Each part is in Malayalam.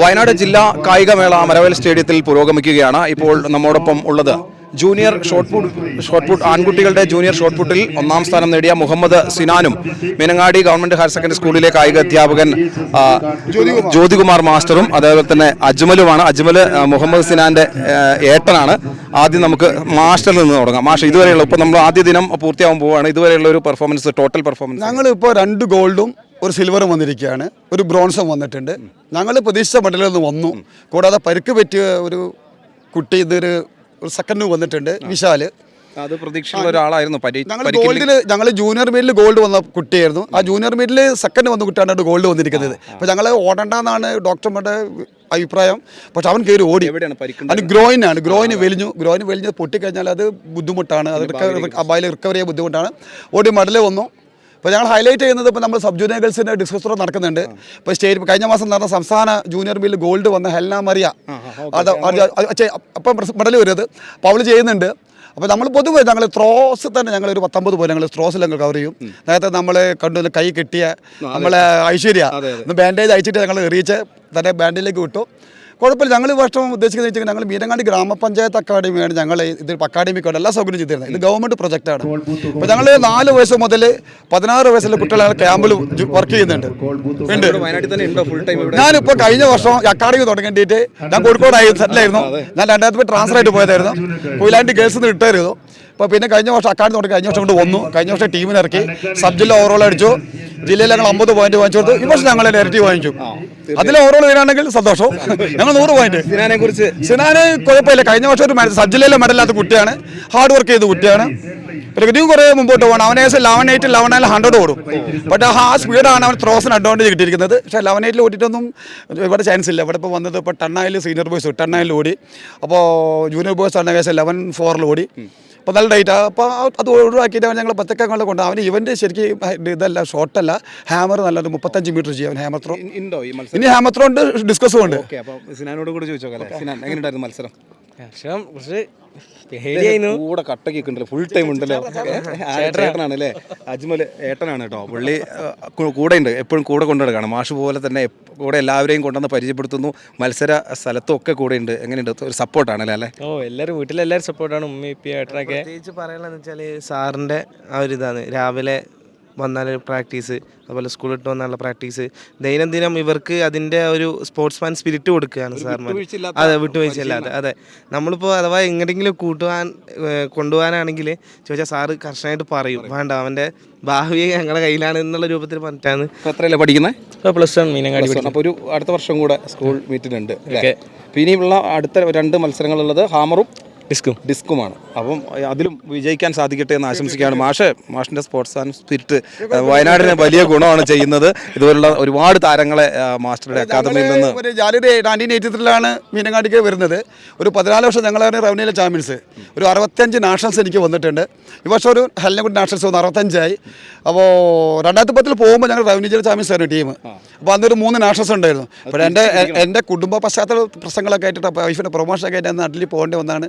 വയനാട് ജില്ലാ കായികമേള മരവൽ സ്റ്റേഡിയത്തിൽ പുരോഗമിക്കുകയാണ് ഇപ്പോൾ നമ്മോടൊപ്പം ഉള്ളത്. Junior shot put shot put ആൺകുട്ടികളുടെ ജൂനിയർ ഷോട്ട് പുട്ടിൽ ഒന്നാം സ്ഥാനം നേടിയ മുഹമ്മദ് സിനാനും മീനങ്ങാടി ഗവൺമെന്റ് ഹയർ സെക്കൻഡറി സ്കൂളിലെ കായിക അധ്യാപകൻ ജ്യോതികുമാർ. മാസ്റ്ററും അതേപോലെ തന്നെ അജ്മലുമാണ്. അജ്മൽ മുഹമ്മദ് സിനാന്റെ ഏട്ടനാണ്. ആദ്യം നമുക്ക് മാസ്റ്ററിൽ നിന്ന് തുടങ്ങാം. മാഷ് ഇതുവരെയുള്ള ഇപ്പോൾ നമ്മൾ ആദ്യ ദിനം പൂർത്തിയാവാൻ പോവുകയാണ്. ഇതുവരെയുള്ള ഒരു പെർഫോമൻസ് ടോട്ടൽ പെർഫോമൻസ് ഞങ്ങൾ ഇപ്പോൾ രണ്ട് ഗോൾഡും ഒരു സിൽവറും വന്നിരിക്കുകയാണ്. ഒരു ബ്രോൺസും വന്നിട്ടുണ്ട്. ഞങ്ങൾ പ്രതീക്ഷിച്ച മെഡലിൽ നിന്ന് വന്നു. കൂടാതെ പരുക്ക് പറ്റിയ ഒരു കുട്ടി ഇതൊരു ഒരു സെക്കൻഡ് വന്നിട്ടുണ്ട് വിശാൽ. അത് പ്രതീക്ഷയുള്ള ഒരാളായിരുന്നു. ഞങ്ങൾ ഗോൾഡിൽ ഞങ്ങൾ ജൂനിയർ മീറ്റിൽ ഗോൾഡ് വന്ന കുട്ടിയായിരുന്നു. ആ ജൂനിയർ മീറ്റിൽ സെക്കൻഡ് വന്ന കുട്ടിയാണ് ഗോൾഡ് വന്നിരിക്കുന്നത്. അപ്പോൾ ഞങ്ങൾ ഓടണ്ടെന്നാണ് ഡോക്ടർമാരുടെ അഭിപ്രായം. പക്ഷെ അവൻ കയറി ഓടി. അത് ഗ്രോയിനാണ് ഗ്രോയിന് വലിഞ്ഞു. ഗ്രോയിന് വലിഞ്ഞ് പൊട്ടിക്കഴിഞ്ഞാൽ അത് ബുദ്ധിമുട്ടാണ്. അത് അബായിൽ റിക്കവറി ചെയ്യാൻ ബുദ്ധിമുട്ടാണ്. ഓടി മെഡൽ വന്നു. ഇപ്പോൾ ഞങ്ങൾ ഹൈലൈറ്റ് ചെയ്യുന്നത് ഇപ്പോൾ നമ്മൾ സബ് ജൂനിയർ ഗേൾസിന്റെ ഡിസ്കസ് നടക്കുന്നുണ്ട്. ഇപ്പോൾ സ്റ്റേറ്റ് കഴിഞ്ഞ മാസം നടന്ന സംസ്ഥാന ജൂനിയർ ബില്ല് ഗോൾഡ് വന്ന ഹെൽന മറിയ അത് അപ്പം മെഡൽ വരുന്നത്. അപ്പോൾ അവൾ ചെയ്യുന്നുണ്ട്. അപ്പോൾ നമ്മൾ പൊതുവെ ഞങ്ങൾ ത്രോസ് തന്നെ ഞങ്ങൾ ഒരു പത്തൊമ്പത് പോലെ ഞങ്ങൾ ത്രോസിൽ ഞങ്ങൾ കവർ ചെയ്യും. നേരത്തെ നമ്മൾ കണ്ടു കൈ കെട്ടിയ നമ്മളെ ഐശ്വര്യ. ബാൻഡേജ് അയച്ചിട്ട് ഞങ്ങൾ എറിയിച്ച് തന്നെ ബാൻഡേജിലേക്ക് വിട്ടു. കുഴപ്പമില്ല. ഞങ്ങൾ ഈ വർഷം ഉദ്ദേശിക്കുന്നത് വെച്ചാൽ ഞങ്ങൾ മീനങ്ങാടി ഗ്രാമപഞ്ചായത്ത് അക്കാഡമിയാണ് ഞങ്ങൾ ഇത് അക്കാഡമിക്കാണ് എല്ലാ സൗകര്യം ചെയ്തിരുന്നത്. ഇത് ഗവൺമെന്റ് പ്രൊജക്റ്റാണ് അപ്പോൾ ഞങ്ങൾ നാല് വയസ്സ് മുതൽ പതിനാറ് വയസ്സിലെ കുട്ടികളെ ക്യാമ്പിൽ വർക്ക് ചെയ്യുന്നുണ്ട്. ഉണ്ട്. വയനാട്ടിൽ തന്നെ ഉണ്ടോ ഫുൾ ടൈം ഇവിടെ? ഞാനിപ്പോൾ കഴിഞ്ഞ വർഷം അക്കാഡമി തുടങ്ങേണ്ടിയിട്ട് ഞാൻ കോഴിക്കോടായി സെറ്റിലായിരുന്നു. ഞാൻ രണ്ടായിരത്തി ട്രാൻസ്ഫർ ആയിട്ട് പോയതായിരുന്നു. കൊയിലാണ്ടി ഗേൾസ് നിന്ന് ഇട്ടായിരുന്നു അപ്പോൾ പിന്നെ കഴിഞ്ഞ വർഷം അക്കാഡമി തുടങ്ങി കഴിഞ്ഞ വർഷം കൊണ്ട് വന്നു. കഴിഞ്ഞ വർഷം ടീമിന് ഇറക്കി. സബ് ജില്ല ഓവറോൾ അടിച്ചു. ജില്ലയിൽ ഞങ്ങൾ അമ്പത് പോയിന്റ് വാങ്ങിച്ചു കൊടുത്തു. ഈ വർഷം ഞങ്ങൾ ഇരട്ടി വാങ്ങിച്ചു. അതിൽ ഓവറോൾ വരികയാണെങ്കിൽ സന്തോഷം. ഞങ്ങൾ നൂറ് പോയിന്റ്. സിനാനെ കുറിച്ച് സിനാനെ കുഴപ്പമില്ല. കഴിഞ്ഞ വർഷം ഒരു ജില്ലയിലെ മെഡലാത്ത കുട്ടിയാണ്. ഹാർഡ് വർക്ക് ചെയ്ത കുട്ടിയാണ്. പ്രകൃതിയും കുറേ മുമ്പോട്ട് പോകണം. അവനെ eleven eight eleven nine hundred ഓടും. ബട്ട് ആ സ്പീഡാണ് അവൻ ത്രോസിന് അഡ്വാന്റേജ് കിട്ടിയിരിക്കുന്നത്. പക്ഷേ ലെവൻ എയ്റ്റിൽ ഓടിയിട്ടൊന്നും ഇവിടെ ചാൻസ് ഇല്ല. ഇവിടെ ഇപ്പോൾ വന്നത് ഇപ്പോൾ ടെണ്ണായാലും സീനിയർ ബോയ്സ് ടെണ്ണായാലും ഓടി. അപ്പോൾ ജൂനിയർ ബോയ്സ് ആണ് ഏകദേശം ലെവൻ ഫോറിൽ ഓടി. അപ്പോൾ നല്ല ഡേറ്റ് അപ്പോൾ അത് ഒഴിവാക്കിയിട്ട് അവൻ ഞങ്ങൾ പത്തക്കങ്ങളിൽ കൊണ്ട് അവൻ ഇവന്റെ ശരിക്കും ഇതല്ല ഷോട്ടല്ല ഹാമർ നല്ലൊരു മുപ്പത്തഞ്ച് മീറ്റർ ചെയ്യും ഹാമർ ത്രോ ഇനി ഹാമർ ത്രോ ഉണ്ട് ഡിസ്കസും ഉണ്ട് സിനാനോട് കൂടി എങ്ങനെയുണ്ടായിരുന്നു മത്സരം പക്ഷം കുറച്ച് പേടിയായിരുന്നു കൂടെ കട്ടൊക്കെ ഉണ്ടല്ലോ. ഫുൾ ടൈം ഉണ്ടല്ലോ ഏട്ടനാണ് അല്ലേ അജ്മൽ ഏട്ടനാണ് കേട്ടോ. പുള്ളി കൂടെ ഉണ്ട്. എപ്പോഴും കൂടെ കൊണ്ടു നടക്കുകയാണ് മാഷ് പോലെ തന്നെ കൂടെ എല്ലാവരെയും കൊണ്ടുവന്ന് പരിചയപ്പെടുത്തുന്നു. മത്സര സ്ഥലത്തും ഒക്കെ കൂടെ ഉണ്ട്. എങ്ങനെയുണ്ട്? ഒരു സപ്പോർട്ടാണ് അല്ലേ? ഓ എല്ലാവരും വീട്ടിലെല്ലാവരും സപ്പോർട്ടാണ് ഉമ്മ ഇപ്പി ഏട്ടനൊക്കെ. പ്രത്യേകിച്ച് പറയാനുള്ളതെന്ന് വെച്ചാൽ സാറിന്റെ ആ ഒരു ഇതാണ്. രാവിലെ വന്നാൽ പ്രാക്ടീസ് അതുപോലെ സ്കൂളിൽ ഇട്ട് വന്നാലുള്ള പ്രാക്ടീസ് ദൈനംദിനം ഇവർക്ക് അതിന്റെ ഒരു സ്പോർട്സ്മാൻ സ്പിരിറ്റ് കൊടുക്കുകയാണ് സാർമാർ അതെ വിട്ടുവീഴ്ചയില്ലാതെ അതെ. നമ്മളിപ്പോൾ അഥവാ എങ്ങനെയെങ്കിലും കൂട്ടുവാൻ കൊണ്ടുപോകാനാണെങ്കിൽ ചോദിച്ചാൽ സാറ് കർശനമായിട്ട് പറയും. വേണ്ട അവന്റെ ഭാവി ഞങ്ങളുടെ കയ്യിലാണ് എന്നുള്ള രൂപത്തിൽ പറഞ്ഞിട്ടാണ്. എത്രയല്ലേ പഠിക്കുന്നത് പ്ലസ് വൺ മീനങ്ങാടി അപ്പോൾ ഒരു അടുത്ത വർഷം കൂടെ സ്കൂൾ മീറ്റിനുണ്ട് ഇനിയുള്ള അടുത്ത രണ്ട് മത്സരങ്ങളുള്ളത് ഹാമറും ഡിസ്കും. ഡിസ്കുമാണ്. അപ്പം അതിലും വിജയിക്കാൻ സാധിക്കട്ടെ എന്ന് ആശംസിക്കുകയാണ് മാഷ്. മാഷിന്റെ സ്പോർട്സ് ആൻഡ് സ്പിരിറ്റ് വയനാടിന് വലിയ ഗുണമാണ് ചെയ്യുന്നത്. ഇതുപോലുള്ള ഒരുപാട് താരങ്ങളെ മാസ്റ്ററുടെ അക്കാദമിയിൽ നിന്ന് ഒരു ജാലിയുടെ നയന്റീൻ എയ്റ്റി ത്രീലാണ് മീനങ്ങാടിക്ക് വരുന്നത്. ഒരു പതിനാല് വർഷം ഞങ്ങളാണ് റവന്യൂലെ ചാമ്പ്യൻസ് ഒരു അറുപത്തഞ്ച് നാഷണൽസ് എനിക്ക് വന്നിട്ടുണ്ട്. ഈ വർഷം ഒരു ഹെല്ലൻകുടി നാഷണൽസ് വന്നു അറുപത്തഞ്ചായി അപ്പോൾ രണ്ടായിരത്തി പത്തിൽ പോകുമ്പോൾ ഞങ്ങൾ റവന്യൂ ജില്ല ചാമ്പ്യൻസ് ആയിരുന്നു ടീം അപ്പോൾ അന്നൊരു മൂന്ന് നാഷണൽസ് ഉണ്ടായിരുന്നു. അപ്പോൾ എന്റെ എന്റെ കുടുംബ പശ്ചാത്തല പ്രശ്നങ്ങളൊക്കെ ആയിട്ട് വൈഫിന്റെ പ്രൊമോഷനൊക്കെ ആയിട്ട് നാട്ടിൽ പോകേണ്ടി വന്നതാണ്.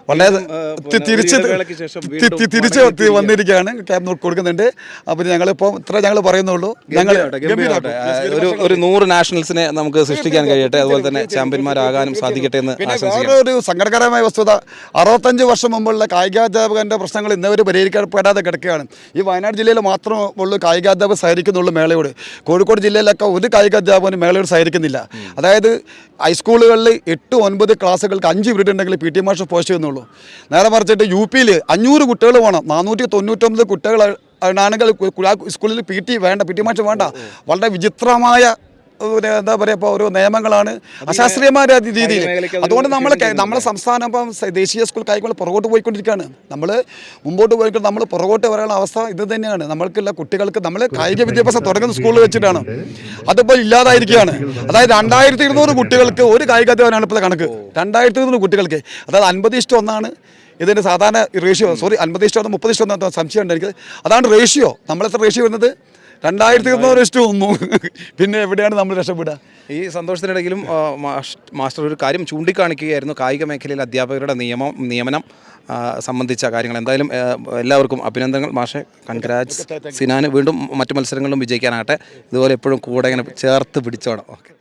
വളരെ തിരിച്ച് വന്നിരിക്കുകയാണ്. ക്യാബ് നോട്ട് കൊടുക്കുന്നുണ്ട്. അപ്പോൾ ഞങ്ങളിപ്പോൾ ഇത്ര ഞങ്ങൾ പറയുന്നുള്ളൂ. ഞങ്ങൾ ഒരു ഒരു നൂറ് നാഷണൽസിനെ നമുക്ക് സൃഷ്ടിക്കാൻ കഴിയട്ടെ. അതുപോലെ തന്നെ ചാമ്പ്യന്മാരാകാനും സാധിക്കട്ടെ എന്ന് പിന്നെ ഒരു സങ്കടകരമായ വസ്തുത അറുപത്തഞ്ച് വർഷം മുമ്പുള്ള കായികാധ്യാപകന്റെ പ്രശ്നങ്ങൾ ഇന്നവർ പരിഹരിക്കപ്പെടാതെ കിടക്കുകയാണ്. ഈ വയനാട് ജില്ലയിൽ മാത്രമേ ഉള്ളൂ കായികാധ്യാപകർ സഹകരിക്കുന്നുള്ളൂ മേളയോട്. കോഴിക്കോട് ജില്ലയിലൊക്കെ ഒരു കായികാധ്യാപകനും മേളയോട് സഹകരിക്കുന്നില്ല. അതായത് ഹൈസ്കൂളുകളിൽ എട്ട് ഒൻപത് ക്ലാസ്സുകൾക്ക് അഞ്ച് പീരീഡ് ഉണ്ടെങ്കിൽ പി ടി മാഷ് പോസ്റ്റ് ചെയ്യുന്നുള്ളൂ നേരെ മറിച്ചിട്ട് യു പിയിൽ അഞ്ഞൂറ് കുട്ടികൾ വേണം. നാനൂറ്റി തൊണ്ണൂറ്റൊമ്പത് കുട്ടികൾ ആണെങ്കിൽ സ്കൂളിൽ പി ടി വേണ്ട പി ടി മാഷ് വേണ്ട. വളരെ വിചിത്രമായ എന്താ പറയുക ഇപ്പോൾ ഓരോ നിയമങ്ങളാണ് അശാസ്ത്രീയമായ രീതിയിൽ. അതുകൊണ്ട് നമ്മൾ നമ്മുടെ സംസ്ഥാനം ഇപ്പം ദേശീയ സ്കൂൾ കായികൾ പുറകോട്ട് പോയിക്കൊണ്ടിരിക്കുകയാണ്. നമ്മൾ മുമ്പോട്ട് പോയിക്കൊണ്ട് നമ്മൾ പുറകോട്ട് വരാനുള്ള അവസ്ഥ ഇത് തന്നെയാണ്. നമ്മൾക്കുള്ള കുട്ടികൾക്ക് നമ്മൾ കായിക വിദ്യാഭ്യാസം തുടങ്ങുന്ന സ്കൂളിൽ വെച്ചിട്ടാണ്. അതിപ്പോൾ ഇല്ലാതായിരിക്കുകയാണ്. അതായത് രണ്ടായിരത്തി ഇരുന്നൂറ് കുട്ടികൾക്ക് ഒരു കായിക കായികാധ്യാപനാണ് ഇപ്പോൾ കണക്ക്. രണ്ടായിരത്തി ഇരുന്നൂറ് കുട്ടികൾക്ക്. അതായത് അൻപത് ഇഷ്ടം ഒന്നാണ്. ഇതിന്റെ സാധാരണ റേഷ്യോ സോറി അൻപത് ഇഷ്ടം മുപ്പത് ഇഷ്ടം സംശയം ഉണ്ട് എനിക്ക്. അതാണ് റേഷ്യോ നമ്മളെത്ര റേഷ്യോ വരുന്നത്? രണ്ടായിരത്തി ഇരുന്നൂറ് ഇഷ്ടം ഒന്നു പിന്നെ എവിടെയാണ് നമ്മൾ രക്ഷപ്പെടുക? ഈ സന്തോഷത്തിനിടയിലും മാസ്റ്റർ ഒരു കാര്യം ചൂണ്ടിക്കാണിക്കുകയായിരുന്നു. കായിക മേഖലയിൽ അധ്യാപകരുടെ നിയമം നിയമനം സംബന്ധിച്ച കാര്യങ്ങൾ. എന്തായാലും എല്ലാവർക്കും അഭിനന്ദനങ്ങൾ. മാഷെ കൺഗ്രാറ്റ്സ്. സിനാന് വീണ്ടും മറ്റു മത്സരങ്ങളിലും വിജയിക്കാനാകട്ടെ. ഇതുപോലെ എപ്പോഴും കൂടെ ഇങ്ങനെ ചേർത്ത് പിടിച്ചോണം. ഓക്കെ.